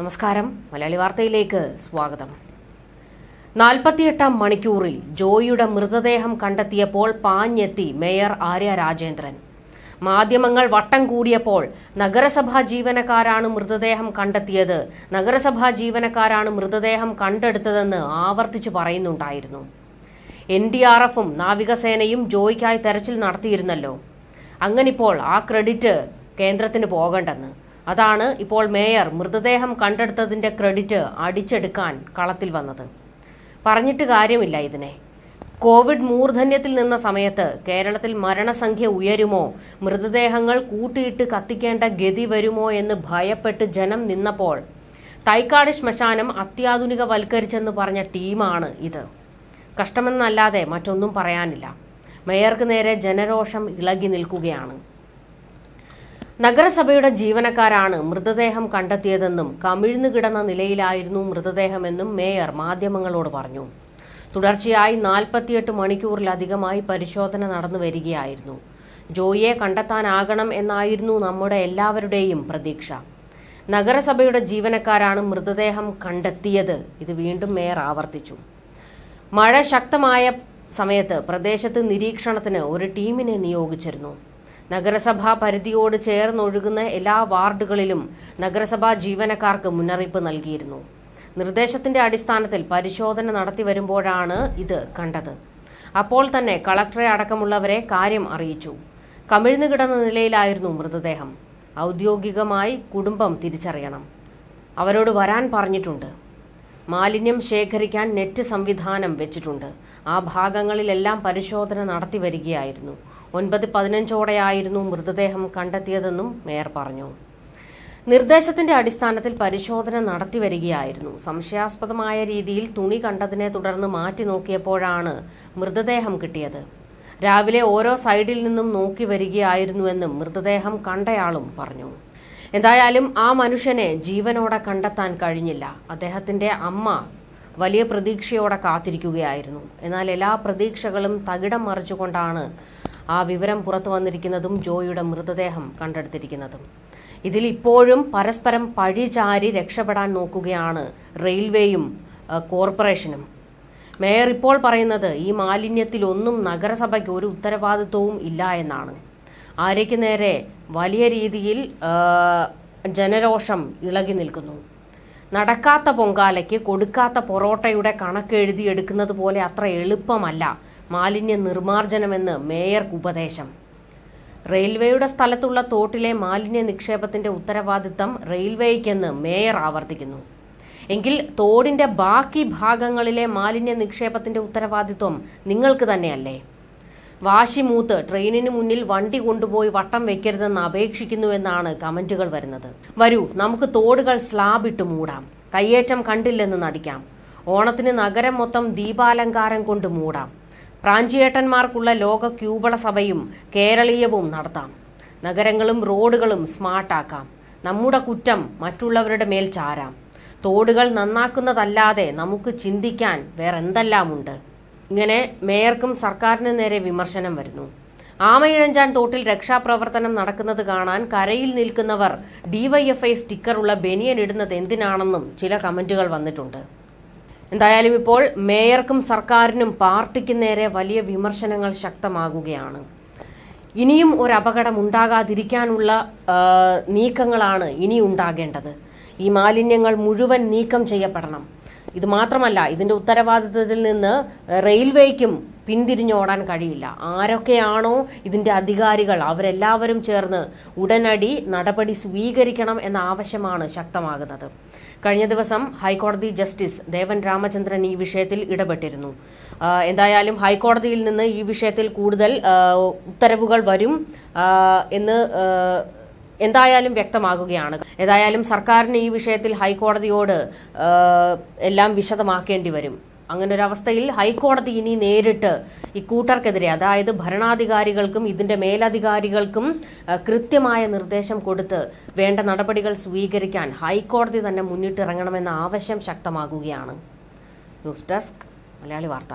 നമസ്കാരം. മലയാളി വാർത്തയിലേക്ക് സ്വാഗതം. നാൽപ്പത്തിയെട്ടാം മണിക്കൂറിൽ ജോയിയുടെ മൃതദേഹം കണ്ടെത്തിയപ്പോൾ പാഞ്ഞെത്തി മേയർ ആര്യ രാജേന്ദ്രൻ. മാധ്യമങ്ങൾ വട്ടം കൂടിയപ്പോൾ നഗരസഭാ ജീവനക്കാരാണ് മൃതദേഹം കണ്ടെത്തിയത്. നഗരസഭാ ജീവനക്കാരാണ് മൃതദേഹം കണ്ടെടുത്തതെന്ന് ആവർത്തിച്ചു പറയുന്നുണ്ടായിരുന്നു. എൻ ഡി ആർ എഫും നാവികസേനയും ജോയിക്കായി തെരച്ചിൽ നടത്തിയിരുന്നല്ലോ. അങ്ങനിപ്പോൾ ആ ക്രെഡിറ്റ് കേന്ദ്രത്തിന് പോകണ്ടെന്ന്. അതാണ് ഇപ്പോൾ മേയർ മൃതദേഹം കണ്ടെടുത്തതിന്റെ ക്രെഡിറ്റ് അടിച്ചെടുക്കാൻ കളത്തിൽ വന്നത്. പറഞ്ഞിട്ട് കാര്യമില്ല ഇതിനെ. കോവിഡ് മൂർധന്യത്തിൽ നിന്ന സമയത്ത് കേരളത്തിൽ മരണസംഖ്യ ഉയരുമോ? മൃതദേഹങ്ങൾ കൂട്ടിയിട്ട് കത്തിക്കേണ്ട ഗതി വരുമോ എന്ന് ഭയപ്പെട്ട് ജനം നിന്നപ്പോൾ തൈക്കാട് ശ്മശാനം അത്യാധുനികവൽക്കരിച്ചെന്ന് പറഞ്ഞ ടീമാണ് ഇത്. കഷ്ടമെന്നല്ലാതെ മറ്റൊന്നും പറയാനില്ല. മേയർക്ക് നേരെ ജനരോഷം ഇളകി നിൽക്കുകയാണ്. നഗരസഭയുടെ ജീവനക്കാരാണ് മൃതദേഹം കണ്ടെത്തിയതെന്നും കമിഴ്ന്നു കിടന്ന നിലയിലായിരുന്നു മൃതദേഹമെന്നും മേയർ മാധ്യമങ്ങളോട് പറഞ്ഞു. തുടർച്ചയായി നാൽപ്പത്തിയെട്ട് മണിക്കൂറിലധികമായി പരിശോധന നടന്നു വരികയായിരുന്നു. ജോയിയെ കണ്ടെത്താനാകണം എന്നായിരുന്നു നമ്മുടെ എല്ലാവരുടെയും പ്രതീക്ഷ. നഗരസഭയുടെ ജീവനക്കാരാണ് മൃതദേഹം കണ്ടെത്തിയത് ഇത് വീണ്ടും മേയർ ആവർത്തിച്ചു. മഴ ശക്തമായ സമയത്ത് പ്രദേശത്ത് നിരീക്ഷണത്തിന് ഒരു ടീമിനെ നിയോഗിച്ചിരുന്നു. നഗരസഭാ പരിധിയോട് ചേർന്നൊഴുകുന്ന എല്ലാ വാർഡുകളിലും നഗരസഭാ ജീവനക്കാർക്ക് മുന്നറിയിപ്പ് നൽകിയിരുന്നു. നിർദ്ദേശത്തിന്റെ അടിസ്ഥാനത്തിൽ പരിശോധന നടത്തി വരുമ്പോഴാണ് ഇത് കണ്ടത്. അപ്പോൾ തന്നെ കളക്ടറെ അടക്കമുള്ളവരെ കാര്യം അറിയിച്ചു. കമിഴ്ന്നു കിടന്ന നിലയിലായിരുന്നു മൃതദേഹം. ഔദ്യോഗികമായി കുടുംബം തിരിച്ചറിയണം. അവരോട് വരാൻ പറഞ്ഞിട്ടുണ്ട്. മാലിന്യം ശേഖരിക്കാൻ നെറ്റ് സംവിധാനം വെച്ചിട്ടുണ്ട്. ആ ഭാഗങ്ങളിലെല്ലാം പരിശോധന നടത്തി വരികയായിരുന്നു. ഒൻപത് പതിനഞ്ചോടെയായിരുന്നു മൃതദേഹം കണ്ടെത്തിയതെന്നും മേയർ പറഞ്ഞു. നിർദ്ദേശത്തിന്റെ അടിസ്ഥാനത്തിൽ പരിശോധന നടത്തിവരികയായിരുന്നു. സംശയാസ്പദമായ രീതിയിൽ തുണി കണ്ടതിനെ തുടർന്ന് മാറ്റി നോക്കിയപ്പോഴാണ് മൃതദേഹം കിട്ടിയത്. രാവിലെ ഓരോ സൈഡിൽ നിന്നും നോക്കി വരികയായിരുന്നുവെന്നും മൃതദേഹം കണ്ടയാളും പറഞ്ഞു. എന്തായാലും ആ മനുഷ്യനെ ജീവനോടെ കണ്ടെത്താൻ കഴിഞ്ഞില്ല. അദ്ദേഹത്തിന്റെ അമ്മ വലിയ പ്രതീക്ഷയോടെ കാത്തിരിക്കുകയായിരുന്നു. എന്നാൽ എല്ലാ പ്രതീക്ഷകളും തകിടം മറിച്ചുകൊണ്ടാണ് ആ വിവരം പുറത്തു വന്നിരിക്കുന്നതും ജോയിയുടെ മൃതദേഹം കണ്ടെടുത്തിരിക്കുന്നതും. ഇതിൽ ഇപ്പോഴും പരസ്പരം പഴിചാരി രക്ഷപ്പെടാൻ നോക്കുകയാണ് റെയിൽവേയും കോർപ്പറേഷനും. മേയർ ഇപ്പോൾ പറയുന്നത് ഈ മാലിന്യത്തിലൊന്നും നഗരസഭയ്ക്ക് ഒരു ഉത്തരവാദിത്വവും ഇല്ല എന്നാണ്. ആര്യയ്ക്ക് നേരെ വലിയ രീതിയിൽ ജനരോഷം ഇളകി നിൽക്കുന്നു. നടക്കാത്ത പൊങ്കാലയ്ക്ക് കൊടുക്കാത്ത പൊറോട്ടയുടെ കണക്കെഴുതി എടുക്കുന്നത് പോലെ അത്ര എളുപ്പമല്ല. മാലിന്യ നിർമ്മാർജനമെന്ന് മേയർക്ക് ഉപദേശം. റെയിൽവേയുടെ സ്ഥലത്തുള്ള തോട്ടിലെ മാലിന്യ നിക്ഷേപത്തിന്റെ ഉത്തരവാദിത്തം റെയിൽവേയ്ക്കെന്ന് മേയർ ആവർത്തിക്കുന്നു. എങ്കിൽ തോടിന്റെ ബാക്കി ഭാഗങ്ങളിലെ മാലിന്യ നിക്ഷേപത്തിന്റെ ഉത്തരവാദിത്വം നിങ്ങൾക്ക് തന്നെയല്ലേ? വാശിമൂത്ത് ട്രെയിനിന് മുന്നിൽ വണ്ടി കൊണ്ടുപോയി വട്ടം വെക്കരുതെന്ന് അപേക്ഷിക്കുന്നുവെന്നാണ് കമന്റുകൾ വരുന്നത്. വരൂ നമുക്ക് തോടുകൾ സ്ലാബ് ഇട്ട് മൂടാം. കയ്യേറ്റം കണ്ടില്ലെന്ന് നടിക്കാം. ഓണത്തിന് നഗരം മൊത്തം ദീപാലങ്കാരം കൊണ്ട് മൂടാം. പ്രാഞ്ചിയേട്ടന്മാർക്കുള്ള ലോക ക്യൂബള സഭയും കേരളീയവും നടത്താം. നഗരങ്ങളും റോഡുകളും സ്മാർട്ടാക്കാം. നമ്മുടെ കുറ്റം മറ്റുള്ളവരുടെ മേൽ ചാരാം. തോടുകൾ നന്നാക്കുന്നതല്ലാതെ നമുക്ക് ചിന്തിക്കാൻ വേറെന്തെല്ലാമുണ്ട്? ഇങ്ങനെ മേയർക്കും സർക്കാരിന് നേരെ വിമർശനം വരുന്നു. ആമയിഴഞ്ചാൻ തോട്ടിൽ രക്ഷാപ്രവർത്തനം നടക്കുന്നത് കാണാൻ കരയിൽ നിൽക്കുന്നവർ ഡിവൈഎഫ്ഐ സ്റ്റിക്കറുള്ള ബനിയൻ ഇടുന്നത് എന്തിനാണെന്നും ചില കമന്റുകൾ വന്നിട്ടുണ്ട്. എന്തായാലും ഇപ്പോൾ മേയർക്കും സർക്കാരിനും പാർട്ടിക്കും നേരെ വലിയ വിമർശനങ്ങൾ ശക്തമാകുകയാണ്. ഇനിയും ഒരു അപകടം ഉണ്ടാകാതിരിക്കാനുള്ള നീക്കങ്ങളാണ് ഇനി ഉണ്ടാകേണ്ടത്. ഈ മാലിന്യങ്ങൾ മുഴുവൻ നീക്കം ചെയ്യപ്പെടണം. ഇത് മാത്രമല്ല ഇതിന്റെ ഉത്തരവാദിത്വത്തിൽ നിന്ന് റെയിൽവേക്കും പിന്തിരിഞ്ഞോടാൻ കഴിയില്ല. ആരൊക്കെയാണോ ഇതിന്റെ അധികാരികൾ അവരെല്ലാവരും ചേർന്ന് ഉടനടി നടപടി സ്വീകരിക്കണം എന്ന ആവശ്യമാണ് ശക്തമാകുന്നത്. കഴിഞ്ഞ ദിവസം ഹൈക്കോടതി ജസ്റ്റിസ് ദേവൻ രാമചന്ദ്രൻ ഈ വിഷയത്തിൽ ഇടപെട്ടിരുന്നു. എന്തായാലും ഹൈക്കോടതിയിൽ നിന്ന് ഈ വിഷയത്തിൽ കൂടുതൽ ഉത്തരവുകൾ വരും എന്ന് എന്തായാലും വ്യക്തമാകുകയാണ്. ഏതായാലും സർക്കാരിന് ഈ വിഷയത്തിൽ ഹൈക്കോടതിയോട് എല്ലാം വിശദമാക്കേണ്ടി വരും. അങ്ങനെ ഒരു അവസ്ഥയിൽ ഹൈക്കോടതി ഇനി നേരിട്ട് ഇക്കൂട്ടർക്കെതിരെ അതായത് ഭരണാധികാരികൾക്കും ഇതിന്റെ മേലധികാരികൾക്കും കൃത്യമായ നിർദ്ദേശം കൊടുത്ത് വേണ്ട നടപടികൾ സ്വീകരിക്കാൻ ഹൈക്കോടതി തന്നെ മുന്നിട്ടിറങ്ങണമെന്ന ആവശ്യം ശക്തമാകുകയാണ്. ന്യൂസ് ഡെസ്ക് മലയാളി വാർത്ത.